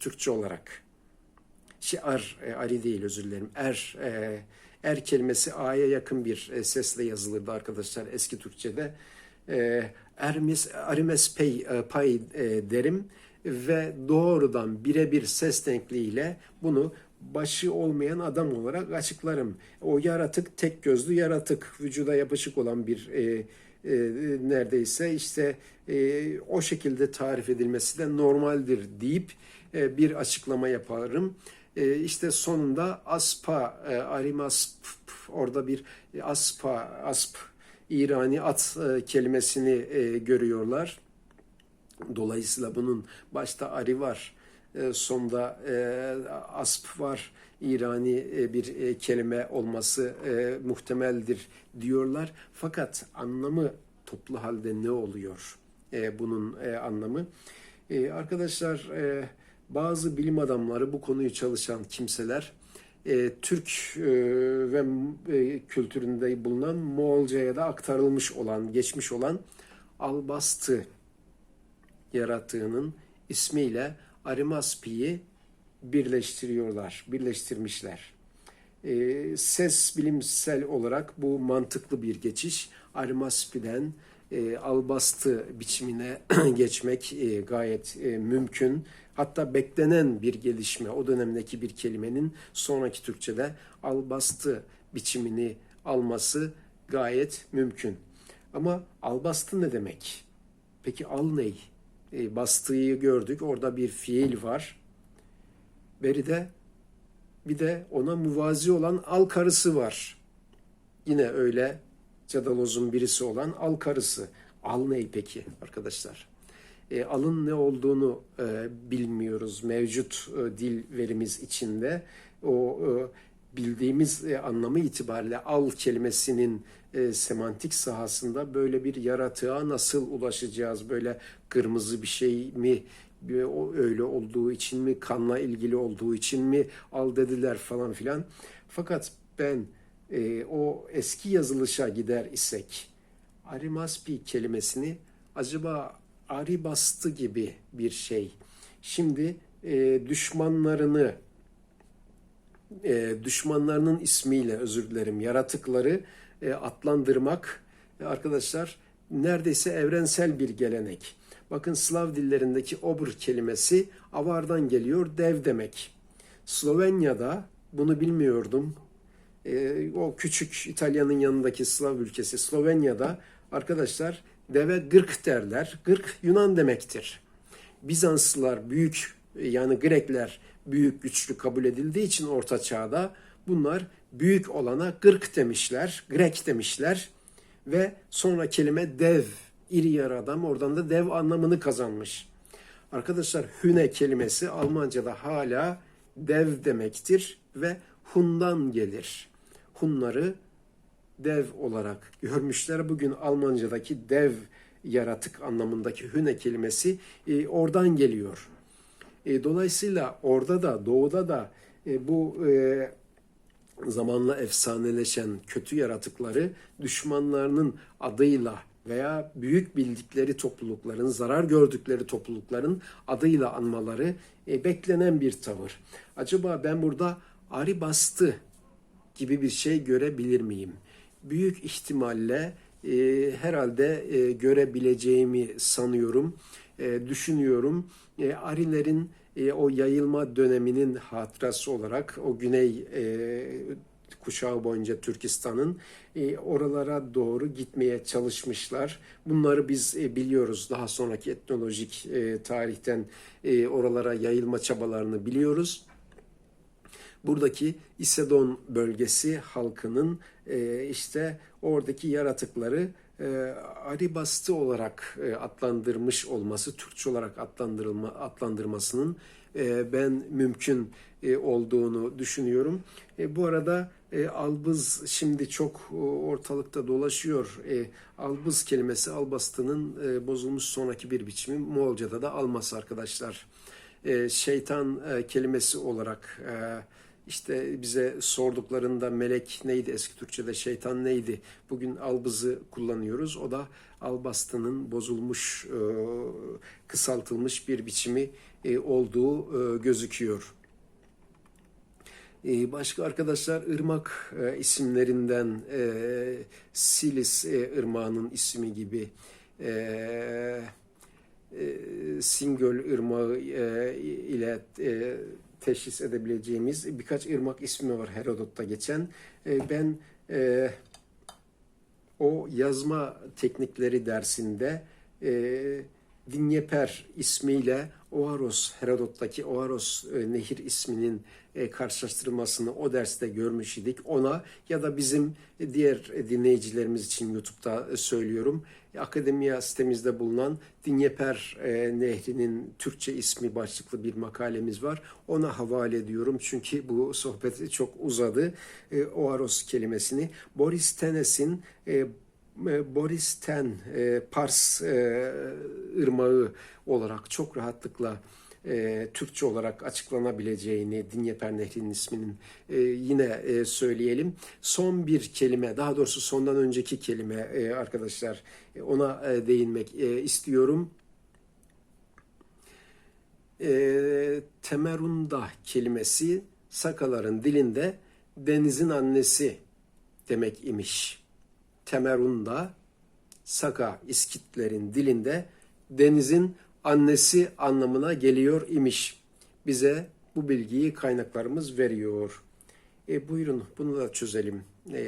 Türkçe olarak. Şey, ar, e, ari değil özür dilerim. Er, e, er kelimesi a'ya yakın bir e, sesle yazılırdı arkadaşlar eski Türkçe'de. E, ermis, arimes pey, e, pay e, derim ve doğrudan birebir ses denkliğiyle bunu başı olmayan adam olarak açıklarım. O yaratık tek gözlü yaratık, vücuda yapışık olan bir e, e, neredeyse işte e, o şekilde tarif edilmesi de normaldir deyip e, bir açıklama yaparım. E, işte sonunda aspa, e, arimasp orada bir aspa, asp, İrani at kelimesini görüyorlar. Dolayısıyla bunun başta ari var, sonda asp var, İrani e, bir e, kelime olması e, muhtemeldir diyorlar. Fakat anlamı toplu halde ne oluyor? Bunun anlamı. Arkadaşlar bazı bilim adamları bu konuyu çalışan kimseler Türk ve kültüründe bulunan Moğolca'ya da aktarılmış olan, geçmiş olan albastı yaratığının ismiyle Arimaspi'yi birleştiriyorlar, birleştirmişler. E, ses bilimsel olarak bu mantıklı bir geçiş. Arimaspi'den e, albastı biçimine geçmek e, gayet e, mümkün. Hatta beklenen bir gelişme o dönemdeki bir kelimenin sonraki Türkçe'de albastı biçimini alması gayet mümkün. Ama albastı ne demek? Peki al ney? E, bastığı gördük. Orada bir fiil var. Beride bir de ona muvazi olan al karısı var. Yine öyle cadalozun birisi olan al karısı. Al ney peki arkadaşlar? E, alın ne olduğunu e, bilmiyoruz mevcut e, dil verimiz içinde. O e, bildiğimiz e, anlamı itibariyle al kelimesinin e, semantik sahasında böyle bir yaratığa nasıl ulaşacağız? Böyle kırmızı bir şey mi? Öyle olduğu için mi? Kanla ilgili olduğu için mi? Al dediler falan filan. Fakat ben e, o eski yazılışa gider isek Arimaspi kelimesini acaba Ari bastı gibi bir şey. Şimdi e, düşmanlarını e, düşmanlarının ismiyle özür dilerim yaratıkları e, adlandırmak e, arkadaşlar neredeyse evrensel bir gelenek. Bakın Slav dillerindeki obr kelimesi avardan geliyor dev demek. Slovenya'da bunu bilmiyordum. E, o küçük İtalya'nın yanındaki Slav ülkesi Slovenya'da arkadaşlar deve gırk derler. Gırk Yunan demektir. Bizanslılar büyük yani Grekler büyük güçlü kabul edildiği için orta çağda bunlar büyük olana gırk demişler, Grek demişler ve sonra kelime dev, iri yarı adam oradan da dev anlamını kazanmış. Arkadaşlar hüne kelimesi Almanca'da hala dev demektir ve Hun'dan gelir. Hunları dev olarak görmüşler. Bugün Almanca'daki dev yaratık anlamındaki hüne kelimesi e, oradan geliyor. E, dolayısıyla orada da doğuda da e, bu e, zamanla efsaneleşen kötü yaratıkları düşmanlarının adıyla veya büyük bildikleri toplulukların, zarar gördükleri toplulukların adıyla anmaları e, beklenen bir tavır. Acaba ben burada Ari bastı gibi bir şey görebilir miyim? Büyük ihtimalle e, herhalde e, görebileceğimi sanıyorum, e, düşünüyorum. E, Arilerin e, o yayılma döneminin hatırası olarak o güney e, kuşağı boyunca Türkistan'ın e, oralara doğru gitmeye çalışmışlar. Bunları biz e, biliyoruz. Daha sonraki etnolojik e, tarihten e, oralara yayılma çabalarını biliyoruz. Buradaki İsedon bölgesi halkının e, işte oradaki yaratıkları e, Aribastı olarak e, adlandırmış olması, Türkçe olarak adlandırılma adlandırmasının e, ben mümkün e, olduğunu düşünüyorum. E, bu arada e, albız şimdi çok e, ortalıkta dolaşıyor. E, albız kelimesi albastının e, bozulmuş sonraki bir biçimi. Moğolca'da da alması arkadaşlar. E, şeytan e, kelimesi olarak e, işte bize sorduklarında melek neydi eski Türkçe'de şeytan neydi? Bugün albızı kullanıyoruz. O da albastının bozulmuş, e, kısaltılmış bir biçimi e, olduğu e, gözüküyor. E, Başka arkadaşlar ırmak e, isimlerinden e, Silis e, ırmağının ismi gibi e, e, Singöl ırmağı e, ile e, teşhis edebileceğimiz birkaç ırmak ismi var Herodot'ta geçen. E, ben e, o yazma teknikleri dersinde e, Dinyeper ismiyle Oaros, Herodot'taki Oaros e, nehir isminin e, karşılaştırılmasını o derste görmüş idik. Ona ya da bizim diğer dinleyicilerimiz için YouTube'da e, söylüyorum. Akademiya sitemizde bulunan Dinyeper e, Nehri'nin Türkçe ismi başlıklı bir makalemiz var. Ona havale ediyorum çünkü bu sohbet çok uzadı. E, Oaros kelimesini. Boris Tenes'in e, Boris Ten, e, Pars e, ırmağı olarak çok rahatlıkla e, Türkçe olarak açıklanabileceğini Dinyeper Nehri'nin isminin e, yine e, söyleyelim. Son bir kelime, daha doğrusu sondan önceki kelime e, arkadaşlar e, ona e, değinmek e, istiyorum. E, temerunda kelimesi Sakaların dilinde denizin annesi demek imiş. Temerunda Saka İskitlerin dilinde denizin annesi anlamına geliyor imiş. Bize bu bilgiyi kaynaklarımız veriyor. E, buyurun bunu da çözelim. E,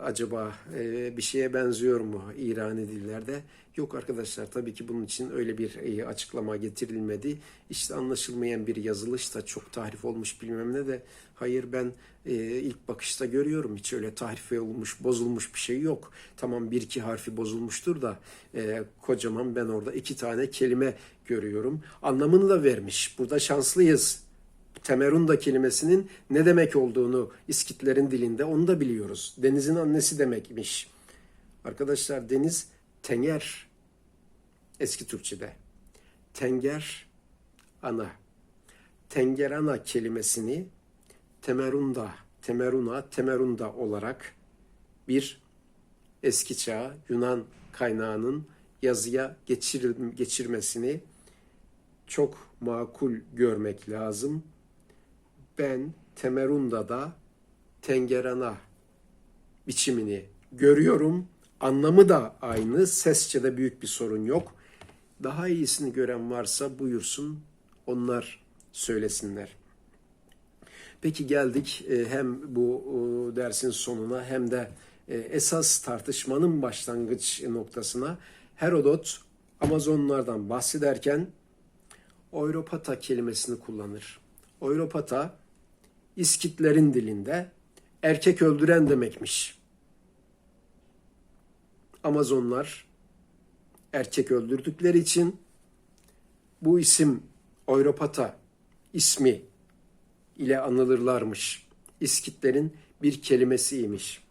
acaba e, bir şeye benziyor mu İrani dillerde? Yok arkadaşlar tabii ki bunun için öyle bir e, açıklama getirilmedi. İşte anlaşılmayan bir yazılış da çok tahrif olmuş bilmem ne de hayır ben e, ilk bakışta görüyorum hiç öyle tahrife olmuş bozulmuş bir şey yok. Tamam bir iki harfi bozulmuştur da e, kocaman ben orada iki tane kelime görüyorum. Anlamını da vermiş. Burada şanslıyız. Temerunda kelimesinin ne demek olduğunu İskitlerin dilinde onu da biliyoruz. Denizin annesi demekmiş. Arkadaşlar deniz tenger eski Türkçe'de. Tenger ana. Tenger ana kelimesini temerunda, temeruna, temerunda olarak bir eski çağ Yunan kaynağının yazıya geçir, geçirmesini çok makul görmek lazım ben Temerunda'da Tengerana biçimini görüyorum. Anlamı da aynı. Sesçede büyük bir sorun yok. Daha iyisini gören varsa buyursun. Onlar söylesinler. Peki geldik e, hem bu e, dersin sonuna hem de e, esas tartışmanın başlangıç noktasına. Herodot Amazonlardan bahsederken Europata kelimesini kullanır. Europata İskitlerin dilinde erkek öldüren demekmiş. Amazonlar erkek öldürdükleri için bu isim Europata ismi ile anılırlarmış. İskitlerin bir kelimesiymiş.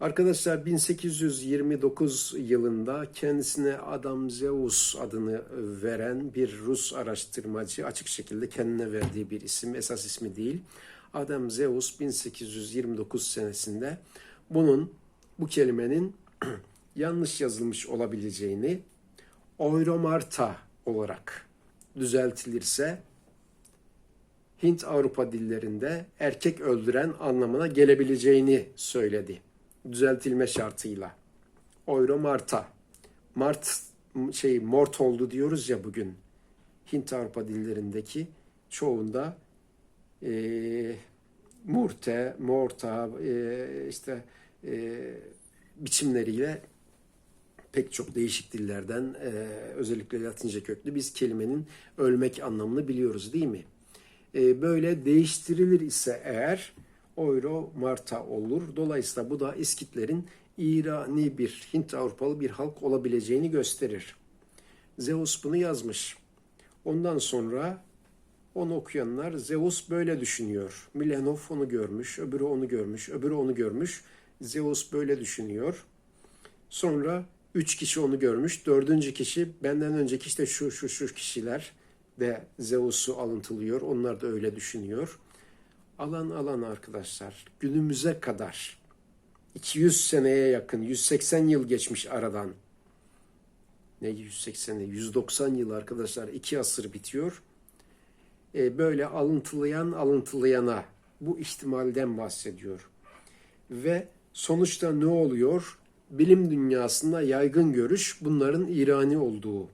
Arkadaşlar 1829 yılında kendisine Adam Zeus adını veren bir Rus araştırmacı açık şekilde kendine verdiği bir isim, esas ismi değil. Adam Zeus 1829 senesinde bunun bu kelimenin yanlış yazılmış olabileceğini Euromarta olarak düzeltilirse Hint Avrupa dillerinde erkek öldüren anlamına gelebileceğini söyledi düzeltilme şartıyla. Euro Mart'a. Mart şey mort oldu diyoruz ya bugün. Hint Avrupa dillerindeki çoğunda e, murte, morta e, işte e, biçimleriyle pek çok değişik dillerden e, özellikle Latince köklü biz kelimenin ölmek anlamını biliyoruz değil mi? E, böyle değiştirilir ise eğer Euro Marta olur. Dolayısıyla bu da İskitlerin İrani bir Hint Avrupalı bir halk olabileceğini gösterir. Zeus bunu yazmış. Ondan sonra onu okuyanlar Zeus böyle düşünüyor. Milenov onu görmüş, öbürü onu görmüş, öbürü onu görmüş. Zeus böyle düşünüyor. Sonra üç kişi onu görmüş. Dördüncü kişi benden önceki işte şu şu şu kişiler de Zeus'u alıntılıyor. Onlar da öyle düşünüyor alan alan arkadaşlar günümüze kadar 200 seneye yakın 180 yıl geçmiş aradan ne 180'i 190 yıl arkadaşlar iki asır bitiyor. E, böyle alıntılayan alıntılayana bu ihtimalden bahsediyor. Ve sonuçta ne oluyor? Bilim dünyasında yaygın görüş bunların İrani olduğu.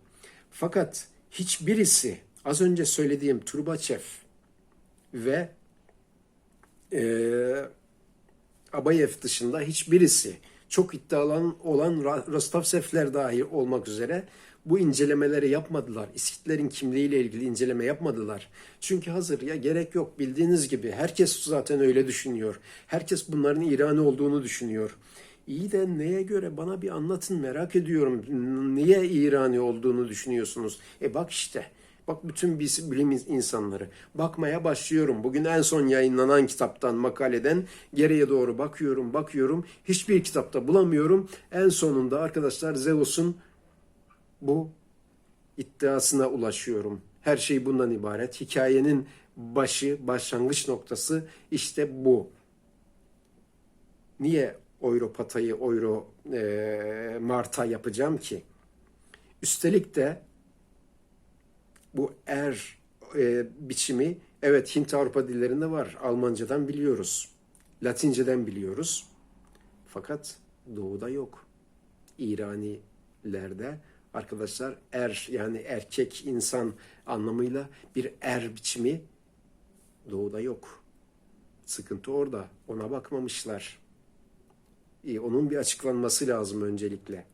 Fakat hiçbirisi az önce söylediğim Turbachev ve e, Abayev dışında hiçbirisi çok iddialı olan Rostovsevler dahi olmak üzere bu incelemeleri yapmadılar. İskitlerin kimliğiyle ilgili inceleme yapmadılar. Çünkü hazır ya gerek yok bildiğiniz gibi herkes zaten öyle düşünüyor. Herkes bunların İran'ı olduğunu düşünüyor. İyi de neye göre bana bir anlatın merak ediyorum. Niye İran'ı olduğunu düşünüyorsunuz? E bak işte Bak bütün bilim insanları bakmaya başlıyorum. Bugün en son yayınlanan kitaptan, makaleden geriye doğru bakıyorum, bakıyorum. Hiçbir kitapta bulamıyorum. En sonunda arkadaşlar Zeus'un bu iddiasına ulaşıyorum. Her şey bundan ibaret. Hikayenin başı, başlangıç noktası işte bu. Niye Europata'yı Euro e, Marta yapacağım ki? Üstelik de bu er e, biçimi evet Hint Avrupa dillerinde var. Almancadan biliyoruz. Latinceden biliyoruz. Fakat doğuda yok. İranilerde arkadaşlar er yani erkek insan anlamıyla bir er biçimi doğuda yok. Sıkıntı orada. Ona bakmamışlar. E, onun bir açıklanması lazım öncelikle.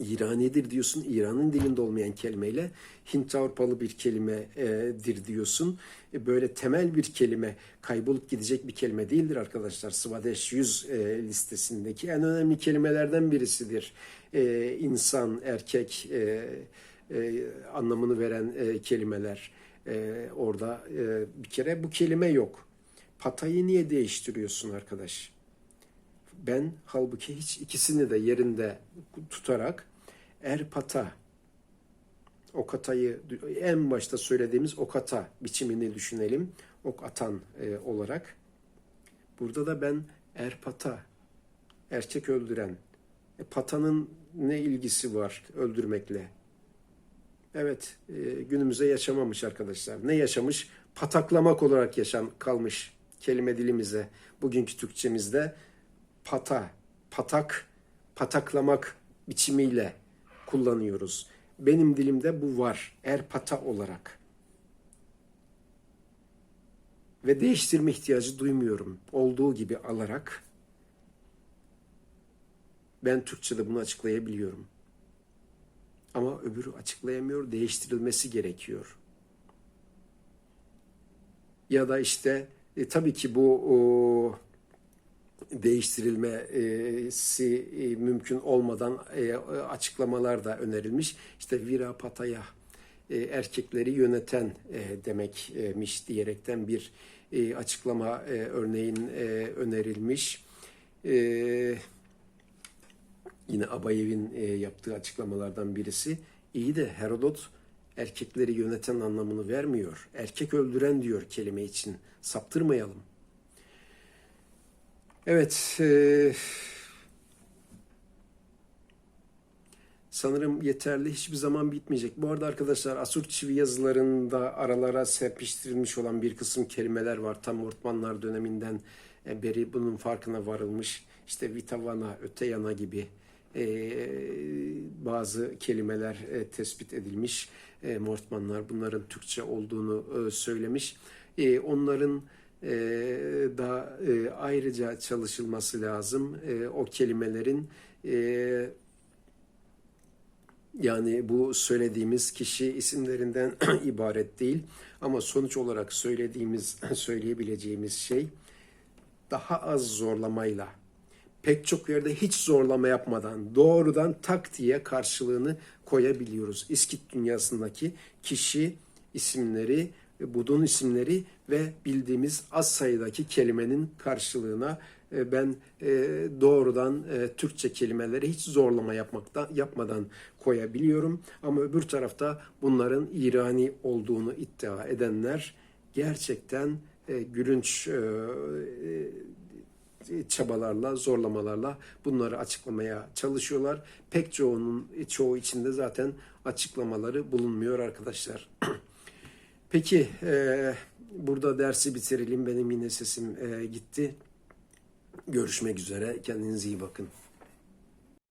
İranidir diyorsun. İran'ın dilinde olmayan kelimeyle Hint Avrupalı bir kelimedir diyorsun. E, böyle temel bir kelime kaybolup gidecek bir kelime değildir arkadaşlar. Svadesh 100 e, listesindeki en önemli kelimelerden birisidir. E, insan, erkek anlamını veren kelimeler. Orada bir kere bu kelime yok. Patayı niye değiştiriyorsun arkadaş? Ben halbuki hiç ikisini de yerinde tutarak Erpata, okatayı en başta söylediğimiz okata biçimini düşünelim. Ok atan e, olarak. Burada da ben erpata, erkek öldüren. E, patanın ne ilgisi var öldürmekle? Evet, e, günümüze yaşamamış arkadaşlar. Ne yaşamış? Pataklamak olarak yaşam kalmış kelime dilimize. Bugünkü Türkçemizde pata, patak, pataklamak biçimiyle kullanıyoruz. Benim dilimde bu var. Erpata olarak. Ve değiştirme ihtiyacı duymuyorum. Olduğu gibi alarak ben Türkçe'de bunu açıklayabiliyorum. Ama öbürü açıklayamıyor, değiştirilmesi gerekiyor. Ya da işte e, tabii ki bu o, değiştirilmesi e, mümkün olmadan e, açıklamalar da önerilmiş. İşte Vira Pataya e, erkekleri yöneten demekmiş diyerekten bir açıklama örneğin önerilmiş. Yine Abayev'in yaptığı açıklamalardan birisi. İyi de Herodot erkekleri yöneten anlamını vermiyor. Erkek öldüren diyor kelime için. Saptırmayalım. Evet. E, sanırım yeterli. Hiçbir zaman bitmeyecek. Bu arada arkadaşlar Asur çivi yazılarında aralara serpiştirilmiş olan bir kısım kelimeler var. Tam Ortmanlar döneminden beri bunun farkına varılmış. İşte Vitavana, öte yana gibi e, bazı kelimeler e, tespit edilmiş. E, Mortmanlar bunların Türkçe olduğunu e, söylemiş. E, onların e, da ayrıca çalışılması lazım. E, o kelimelerin e, yani bu söylediğimiz kişi isimlerinden ibaret değil ama sonuç olarak söylediğimiz söyleyebileceğimiz şey daha az zorlamayla pek çok yerde hiç zorlama yapmadan doğrudan tak diye karşılığını koyabiliyoruz. İskit dünyasındaki kişi isimleri budun isimleri ve bildiğimiz az sayıdaki kelimenin karşılığına e, ben e, doğrudan e, Türkçe kelimeleri hiç zorlama yapmaktan yapmadan koyabiliyorum. Ama öbür tarafta bunların İrani olduğunu iddia edenler gerçekten gülünç e, çabalarla, zorlamalarla bunları açıklamaya çalışıyorlar. Pek çoğunun çoğu içinde zaten açıklamaları bulunmuyor arkadaşlar. Peki e, burada dersi bitirelim. Benim yine sesim e, gitti. Görüşmek üzere. Kendinize iyi bakın.